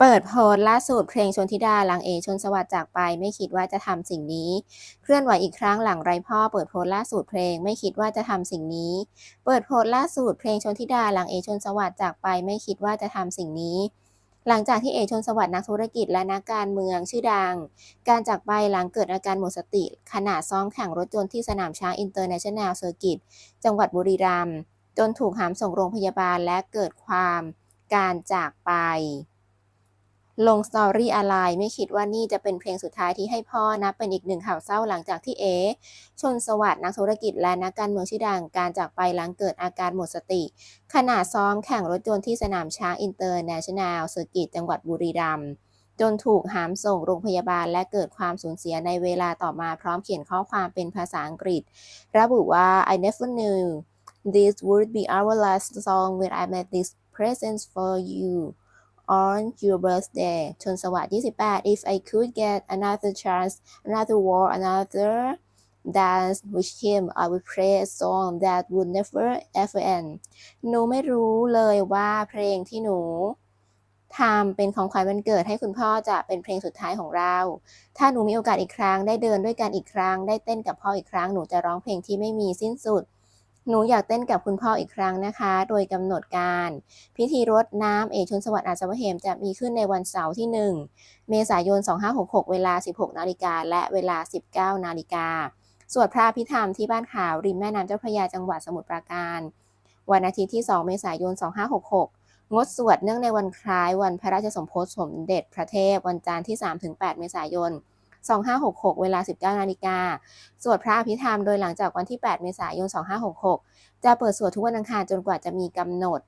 เปิดโพสล่าสุดเพลงชนธิดาหลังเอชนสวัสดิ์จากไป ไม่คิดว่าจะทำสิ่งนี้ เคลื่อนไหวอีกครั้งหลังไรพ่อเปิดโพสล่าสุดเพลงไม่คิดว่าจะทำสิ่งนี้ เปิดโพสล่าสุดเพลงชนธิดาหลังเอชนสวัสดิ์จากไป ไม่คิดว่าจะทำสิ่งนี้ หลังจากที่เอชนสวัสดิ์นักธุรกิจและนักการเมืองชื่อดัง การจากไปหลังเกิดอาการหมดสติ ขณะซ้อมแข่งรถยนต์ที่สนามช้างอินเตอร์เนชั่นแนลเซอร์กิตจังหวัดบุรีรัมย์จนถูกหามส่งโรงพยาบาลและเกิดความการจากไป ลงสตอรี่อะไรไม่คิดว่านี่จะเป็นเพลงสุดท้ายที่ให้พ่อนับเป็นอีกหนึ่งข่าวเศร้าหลังจากที่เอ ชนสวัสดิ์นักธุรกิจและนักการเมืองชื่อดังการจากไปหลังเกิดอาการหมดสติ ขณะซ้อมแข่งรถยนต์ที่สนามช้างอินเตอร์เนชั่นแนลเซอร์กิตจังหวัดบุรีรัมย์จนถูกหามส่งโรงพยาบาลและเกิดความสูญเสียในเวลาต่อมาพร้อมเขียนข้อความเป็นภาษาอังกฤษ ระบุว่า I never knew this would be our last song when I made this present for you on your birthday ชนสวัสดิ์28 if I could get another chance another war another dance with him I would play a song that would never ever end หนูไม่รู้เลยว่าเพลงที่หนูทำเป็นของขวัญวันเกิดให้คุณพ่อจะเป็นเพลงสุดท้ายของเรา ถ้าหนูมีโอกาสอีกครั้งได้เดินด้วยกันอีกครั้ง ได้เต้นกับพ่ออีกครั้งหนูจะร้องเพลงที่ไม่มีสิ้นสุด หนูอยากเต้นกับคุณพ่ออีกครั้งนะคะ โดยกำหนดการ พิธีรดน้ำเอกชนสวัสดิ์อาสวะเหมจะมีขึ้นในวันเสาร์ที่ 1 เมษายน 2566 เวลา 16 นาฬิกาและเวลา 19 นาฬิกา สวดพระพิธรรมที่บ้านขาวริมแม่น้ำเจ้าพระยาจังหวัดสมุทรปราการ วันอาทิตย์ที่ 2 เมษายน 2566 งดสวดเนื่องในวันคล้ายวันพระราชสมภพสมเด็จพระเทพวันจันทร์ที่ 3-8 เมษายน 2566 เวลา 19 นาฬิกา สวดพระอภิธรรมโดยหลังจากวันที่ 8 เมษายน 2566 จะเปิดสวดทุกวันอังคารจนกว่าจะมีกำหนด